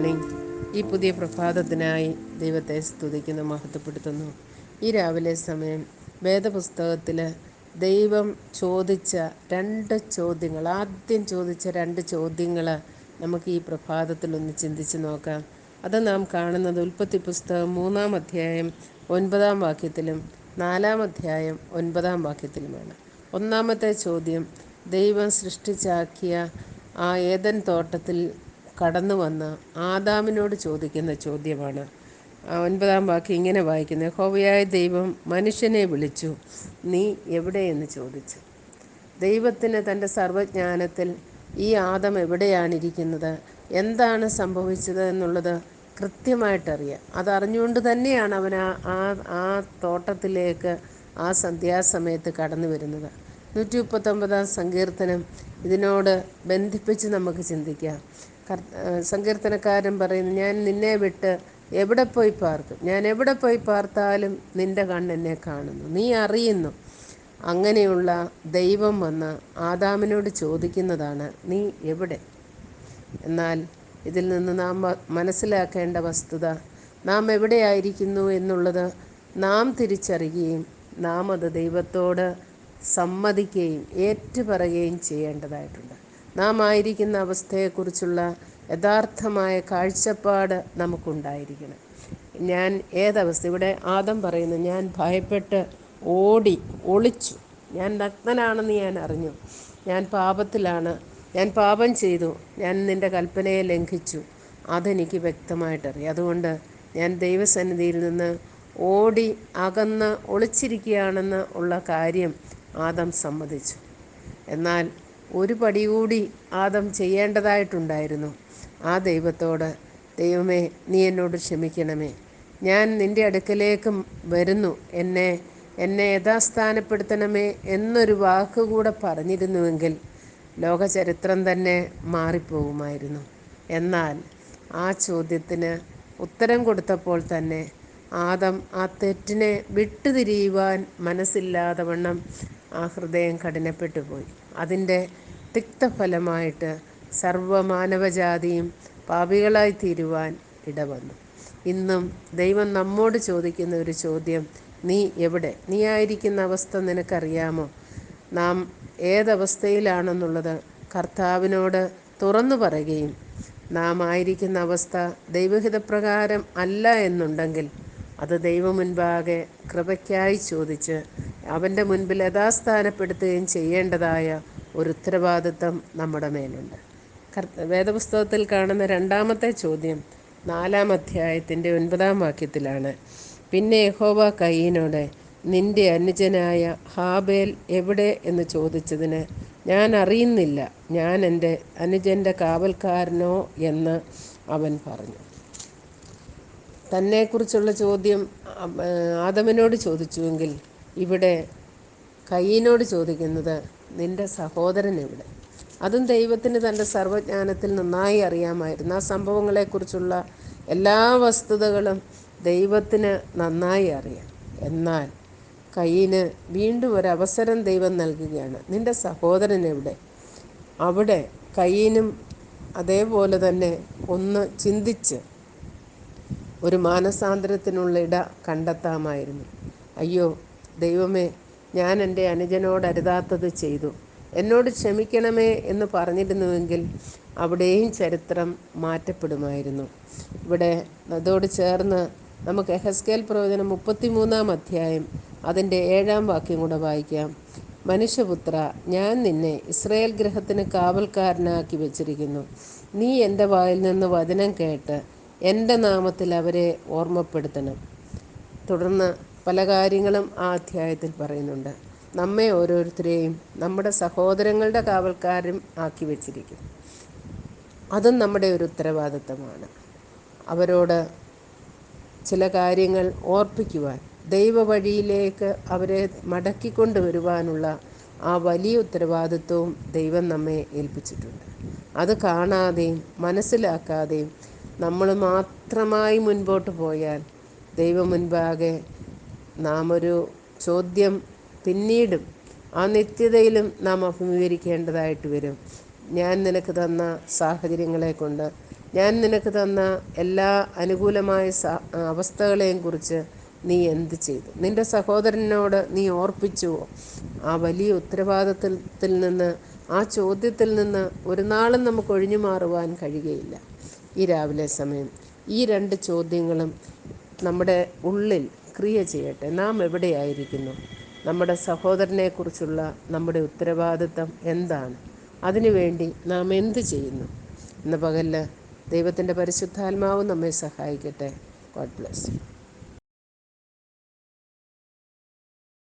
Morning ഈ പുതിയ പ്രഭാതത്തിനായി ദൈവത്തെ സ്തുതിക്കുന്നു മഹത്വപ്പെടുത്തുന്നു. ഈ രാവിലെ സമയം വേദപുസ്തകത്തിൽ ദൈവം ചോദിച്ച രണ്ട് ചോദ്യങ്ങൾ ആദ്യം ചോദിച്ച രണ്ട് ചോദ്യങ്ങൾ നമുക്ക് ഈ പ്രഭാതത്തിൽ ഒന്ന് ചിന്തിച്ച് നോക്കാം. അത് നാം കാണുന്നത് ഉൽപ്പത്തി പുസ്തകം മൂന്നാം അധ്യായം ഒൻപതാം വാക്യത്തിലും നാലാം അധ്യായം ഒൻപതാം വാക്യത്തിലുമാണ്. ഒന്നാമത്തെ ചോദ്യം ദൈവം സൃഷ്ടിച്ചാക്കിയ ആ ഏതൻ തോട്ടത്തിൽ കടന്നു വന്ന് ആദാമിനോട് ചോദിക്കുന്ന ചോദ്യമാണ്. ഒൻപതാം വാക്യം ഇങ്ങനെ വായിക്കുന്നത് ഹോവയായ ദൈവം മനുഷ്യനെ വിളിച്ചു. നീ എവിടെയെന്ന് ചോദിച്ചു. ദൈവത്തിന് തന്റെ സർവജ്ഞാനത്തിൽ ഈ ആദം എവിടെയാണിരിക്കുന്നത്? എന്താണ് സംഭവിച്ചത് എന്നുള്ളത് കൃത്യമായിട്ടറിയാം. അതറിഞ്ഞുകൊണ്ട് തന്നെയാണ് അവൻ ആ ആ തോട്ടത്തിലേക്ക് ആ സന്ധ്യാസമയത്ത് കടന്നു വരുന്നത്. നൂറ്റി മുപ്പത്തൊമ്പതാം സങ്കീർത്തനം ഇതിനോട് ബന്ധിപ്പിച്ച് നമുക്ക് ചിന്തിക്കാം. സങ്കീർത്തനക്കാരൻ പറയുന്നു ഞാൻ നിന്നെ വിട്ട് എവിടെ പോയി പാർക്കും ഞാൻ എവിടെ പോയി പാർത്താലും നിന്റെ കണ്ണെന്നെ കാണുന്നു. നീ അറിയുന്നു അങ്ങനെയുള്ള ദൈവം വന്ന് ആദാമിനോട് ചോദിക്കുന്നതാണ് നീ എവിടെ? എന്നാൽ ഇതിൽ നിന്ന് നാം മനസ്സിലാക്കേണ്ട വസ്തുത നാം എവിടെയായിരിക്കുന്നു എന്നുള്ളത് നാം തിരിച്ചറിയുകയും നാം അത് ദൈവത്തോട് സമ്മതിക്കുകയും ഏറ്റുപറയുകയും ചെയ്യേണ്ടതായിട്ടുണ്ട്. നാം ആയിരിക്കുന്ന അവസ്ഥയെക്കുറിച്ചുള്ള യഥാർത്ഥമായ കാഴ്ചപ്പാട് നമുക്കുണ്ടായിരിക്കണം. ഞാൻ ഏതവസ്ഥ ഇവിടെ ആദം പറയുന്നു ഞാൻ ഭയപ്പെട്ട് ഓടി ഒളിച്ചു. ഞാൻ നഗ്നനാണെന്ന് ഞാൻ അറിഞ്ഞു. ഞാൻ പാപത്തിലാണ്. ഞാൻ പാപം ചെയ്തു. ഞാൻ നിന്റെ കൽപ്പനയെ ലംഘിച്ചു. അതെനിക്ക് വ്യക്തമായിട്ടറിയാം. അതുകൊണ്ട് ഞാൻ ദൈവസന്നിധിയിൽ നിന്ന് ഓടി അകന്ന് ഒളിച്ചിരിക്കുകയാണെന്ന് ഉള്ള കാര്യം ആദം സമ്മതിച്ചു. എന്നാൽ ഒരു പടി കൂടി ആദം ചെയ്യേണ്ടതായിട്ടുണ്ടായിരുന്നു. ആ ദൈവത്തോട് ദൈവമേ നീ എന്നോട് ക്ഷമിക്കണമേ. ഞാൻ നിന്റെ അടുക്കലേക്കും വരുന്നു. എന്നെ എന്നെ യഥാസ്ഥാനപ്പെടുത്തണമേ എന്നൊരു വാക്കുകൂടെ പറഞ്ഞിരുന്നുവെങ്കിൽ ലോകചരിത്രം തന്നെ മാറിപ്പോകുമായിരുന്നു എന്നാൽ ആ ചോദ്യത്തിന് ഉത്തരം കൊടുത്തപ്പോൾ തന്നെ ആദം ആ തെറ്റിനെ വിട്ടുതിരിയുവാൻ മനസ്സില്ലാതെ വണ്ണം ആ ഹൃദയം കഠിനപ്പെട്ടു പോയി അതിന്റെ തിക്തഫലമായിട്ട് സർവമാനവജാതിയും പാപികളായി തീരുവാൻ ഇടവന്നു. ഇന്നും ദൈവം നമ്മോട് ചോദിക്കുന്ന ഒരു ചോദ്യം നീ എവിടെ? നീ ആയിരിക്കുന്ന അവസ്ഥ നിനക്കറിയാമോ? നാം ഏതവസ്ഥയിലാണെന്നുള്ളത് കർത്താവിനോട് തുറന്നു പറയുകയും നാം ആയിരിക്കുന്ന അവസ്ഥ ദൈവഹിതപ്രകാരം അല്ല എന്നുണ്ടെങ്കിൽ അത് ദൈവം മുൻപാകെ കൃപയ്ക്കായി ചോദിച്ച് അവന്റെ മുൻപിൽ യഥാസ്ഥാനപ്പെടുത്തുകയും ചെയ്യേണ്ടതായ ഒരു ഉത്തരവാദിത്വം നമ്മുടെ മേലുണ്ട്. വേദപുസ്തകത്തിൽ കാണുന്ന രണ്ടാമത്തെ ചോദ്യം നാലാം അധ്യായത്തിന്റെ ഒൻപതാം വാക്യത്തിലാണ്. പിന്നെ യഹോവ കയ്യനോട് നിന്റെ അനുജനായ ഹാബേൽ എവിടെ? എന്ന് ചോദിച്ചതിന് ഞാൻ അറിയുന്നില്ല. ഞാൻ എന്റെ അനുജന്റെ കാവൽക്കാരനോ? എന്ന് അവൻ പറഞ്ഞു. തന്നെക്കുറിച്ചുള്ള ചോദ്യം ആദമിനോട് ചോദിച്ചുവെങ്കിൽ ഇവിടെ കയ്യനോട് ചോദിക്കുന്നത് നിന്റെ സഹോദരൻ എവിടെ അതും ദൈവത്തിന് തന്റെ സർവജ്ഞാനത്തിൽ നന്നായി അറിയാമായിരുന്നു. ആ സംഭവങ്ങളെക്കുറിച്ചുള്ള എല്ലാ വസ്തുതകളും ദൈവത്തിന് നന്നായി അറിയാം. എന്നാൽ കയ്യിന് വീണ്ടും ഒരവസരം ദൈവം നൽകുകയാണ്. നിന്റെ സഹോദരൻ എവിടെ? അവിടെ കയ്യിനും അതേപോലെ തന്നെ ഒന്ന് ചിന്തിച്ച് ഒരു മാനസാന്തരത്തിനുള്ള ഇട കണ്ടെത്താമായിരുന്നു. അയ്യോ ദൈവമേ ഞാൻ എന്റെ അനുജനോട് അരുതാത്തത് ചെയ്തു. എന്നോട് ക്ഷമിക്കണമേ എന്ന് പറഞ്ഞിരുന്നുവെങ്കിൽ അവിടെയും ചരിത്രം മാറ്റപ്പെടുമായിരുന്നു. ഇവിടെ അതോട് ചേർന്ന് നമുക്ക് എഹസ്കേൽ പ്രവചനം മുപ്പത്തിമൂന്നാം അധ്യായം അതിന്റെ ഏഴാം വാക്യം കൂടെ വായിക്കാം. മനുഷ്യപുത്ര ഞാൻ നിന്നെ ഇസ്രയേൽ ഗ്രഹത്തിന് കാവൽക്കാരനാക്കി വച്ചിരിക്കുന്നു. നീ എന്റെ വായിൽ നിന്ന് വചനം കേട്ട് എന്റെ നാമത്തിൽ അവരെ ഓർമ്മപ്പെടുത്തണം. തുടർന്ന് പല കാര്യങ്ങളും ആ അധ്യായത്തിൽ പറയുന്നുണ്ട്. നമ്മെ ഓരോരുത്തരെയും നമ്മുടെ സഹോദരങ്ങളുടെ കാവൽക്കാരും ആക്കി വച്ചിരിക്കും അതും നമ്മുടെ ഒരു ഉത്തരവാദിത്തമാണ്. അവരോട് ചില കാര്യങ്ങൾ ഓർപ്പിക്കുവാൻ ദൈവ വഴിയിലേക്ക് അവരെ മടക്കിക്കൊണ്ടുവരുവാനുള്ള ആ വലിയ ഉത്തരവാദിത്വവും ദൈവം നമ്മെ ഏൽപ്പിച്ചിട്ടുണ്ട്. അത് കാണാതെയും മനസ്സിലാക്കാതെയും നമ്മൾ മാത്രമായി മുൻപോട്ട് പോയാൽ ദൈവം മുൻപാകെ നാം ഒരു ചോദ്യം പിന്നീടും ആ നിത്യതയിലും നാം അഭിമുഖീകരിക്കേണ്ടതായിട്ട് വരും. ഞാൻ നിനക്ക് തന്ന സാഹചര്യങ്ങളെ കൊണ്ട് ഞാൻ നിനക്ക് തന്ന എല്ലാ അനുകൂലമായ അവസ്ഥകളെയും കുറിച്ച് നീ എന്ത് ചെയ്തു? നിന്റെ സഹോദരനോട് നീ ഓർപ്പിച്ചുവോ? ആ വലിയ ഉത്തരവാദിത്തത്തിൽ നിന്ന് ആ ചോദ്യത്തിൽ നിന്ന് ഒരു നാളും നമുക്ക് ഒഴിഞ്ഞു മാറുവാൻ കഴിയുകയില്ല. ഈ രാവിലെ സമയം ഈ രണ്ട് ചോദ്യങ്ങളും നമ്മുടെ ഉള്ളിൽ ക്രിയ ചെയ്യട്ടെ. നാം എവിടെയായിരിക്കുന്നു? നമ്മുടെ സഹോദരനെക്കുറിച്ചുള്ള നമ്മുടെ ഉത്തരവാദിത്തം എന്താണ്? അതിനുവേണ്ടി നാം എന്ത് ചെയ്യുന്നു? ഇന്ന് പകലിൽ ദൈവത്തിന്റെ പരിശുദ്ധാത്മാവ് നമ്മെ സഹായിക്കട്ടെ. God bless